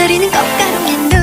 내리는 꽃가루면